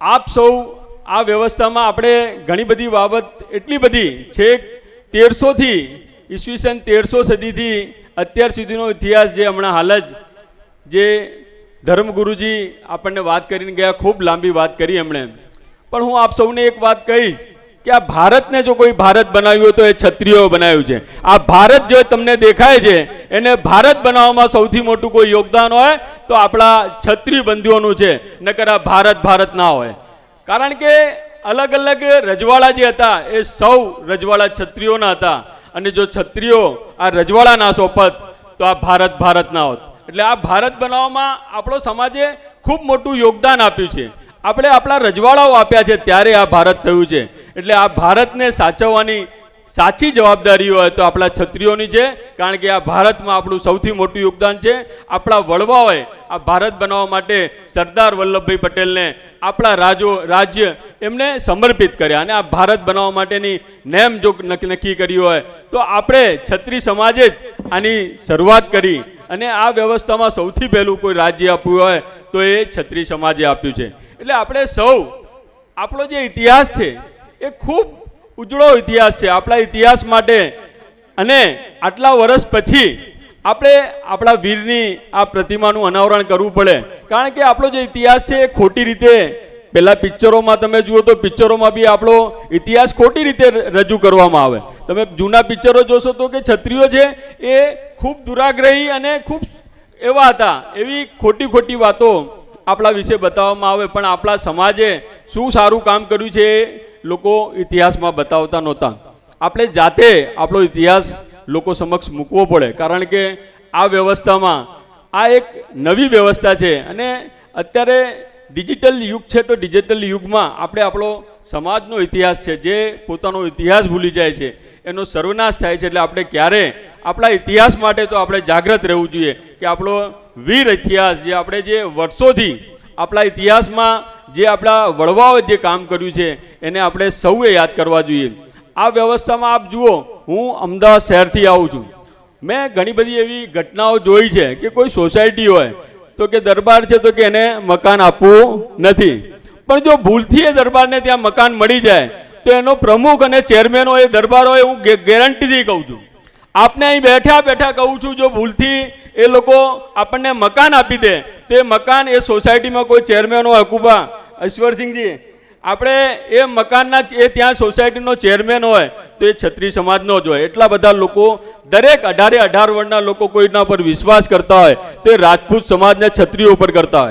આપ સૌ આ વ્યવસ્થામાં આપણે ઘણી બધી બાબત એટલી બધી છેક તેરસોથી ઈસવીસન તેરસો સદીથી અત્યાર સુધીનો ઇતિહાસ જે હમણાં હાલ જ જે ધર્મગુરુજી આપણને વાત કરીને ગયા, ખૂબ લાંબી વાત કરી એમણે. પણ હું આપ સૌને એક વાત કહીશ કે આ ભારતને જો કોઈ ભારત બનાવ્યું હોય તો એ ક્ષત્રિયો બનાવ્યું છે. આ ભારત જે તમને દેખાય છે, એને ભારત બનાવવામાં સૌથી મોટું કોઈ યોગદાન હોય તો આપણા છત્રી બંધીઓનું છે, નકર આ ભારત ભારત ના હોય. કારણ કે અલગ અલગ રજવાડા જે હતા, એ સૌ રજવાડા છત્રીઓના હતા. અને જો છત્રીઓ આ રજવાડા ના સોંપત, તો આ ભારત ભારત ના હોત. એટલે આ ભારત બનાવવામાં આપણો સમાજે ખૂબ મોટું યોગદાન આપ્યું છે. આપણે આપણા રજવાડાઓ આપ્યા છે, ત્યારે આ ભારત થયું છે. એટલે આ ભારતને સાચવવાની સાચી જવાબદારી હોય તો આપણા છત્રીઓની છે, કારણ કે આ ભારતમાં આપણું સૌથી મોટું યોગદાન છે. આપણા વડવાઓએ આ ભારત બનાવવા માટે સરદાર વલ્લભભાઈ પટેલને આપણા રાજો રાજ્ય એમને સમર્પિત કર્યા અને આ ભારત બનાવવા માટેની નેમ જો નક- નક્કી કરી હોય, તો આપણે છત્રી સમાજે જ આની શરૂઆત કરી અને આ વ્યવસ્થામાં સૌથી પહેલું કોઈ રાજ્ય આપ્યું હોય, તો એ છત્રી સમાજે આપ્યું છે. એટલે આપણે સૌ, આપણો જે ઇતિહાસ છે, એ ખૂબ ઉજળો ઇતિહાસ છે. આપણા ઇતિહાસ માટે અને આટલા વર્ષ પછી આપણે આપણા વીરની આ પ્રતિમાનું અનાવરણ કરવું પડે. કારણ કે આપણો જે ઇતિહાસ છે એ ખોટી રીતે, પહેલાં પિક્ચરોમાં તમે જુઓ તો પિક્ચરોમાં બી આપણો ઇતિહાસ ખોટી રીતે રજૂ કરવામાં આવે. તમે જૂના પિક્ચરો જોશો તો કે છત્રીઓ છે એ ખૂબ દુરાગ્રહી અને ખૂબ એવા હતા. એવી ખોટી ખોટી વાતો આપણા વિશે બતાવવામાં આવે. પણ આપણા સમાજે શું સારું કામ કર્યું છે લોકો ઇતિહાસમાં બતાવતા નહોતા. આપણે જાતે આપણો ઇતિહાસ લોકો સમક્ષ મૂકવો પડે, કારણ કે આ વ્યવસ્થામાં આ એક નવી વ્યવસ્થા છે અને અત્યારે ડિજિટલ યુગ છે તો ડિજિટલ યુગમાં આપણે આપણો સમાજનો ઇતિહાસ છે, જે પોતાનો ઇતિહાસ ભૂલી જાય છે, એનો સર્વનાશ થાય છે, એટલે આપણે ક્યારે આપણા ઇતિહાસ માટે તો આપણે જાગૃત રહેવું જોઈએ કે આપણો વીર ઇતિહાસ જે આપણે જે વર્ષોથી આપણા ઇતિહાસમાં જે આપણા વડવાઓએ જે કામ કર્યું છે, એને આપણે સૌએ યાદ કરવા જોઈએ. આ વ્યવસ્થામાં આપ જુઓ, હું અમદાવાદ શહેરથી આવું છું. મેં ઘણી બધી એવી ઘટનાઓ જોઈ છે કે કોઈ સોસાયટી હોય, તો કે દરબાર છે તો કે એને મકાન આપવું નથી. પણ જો ભૂલથી એ દરબારને ત્યાં મકાન મળી જાય, તો એનો પ્રમુખ અને ચેરમેન એ દરબાર હોય હું ગેરંટીથી કહું છું. આપને અહીં બેઠા બેઠા કહું છું, જો ભૂલથી એ લોકો આપણને મકાન આપી દે, તો એ મકાન એ સોસાયટીમાં કોઈ ચેરમેન હોય હકુબા ઈશ્વરસિંહજી આપણે એ મકાનના એ ત્યાં સોસાયટીનો ચેરમેન હોય, તો એ છત્રી સમાજનો જ હોય. એટલા બધા લોકો, દરેક અઢારે અઢાર વર્ણના લોકો કોઈના પર વિશ્વાસ કરતા હોય, તો એ રાજપૂત સમાજના છત્રીઓ ઉપર કરતા હોય.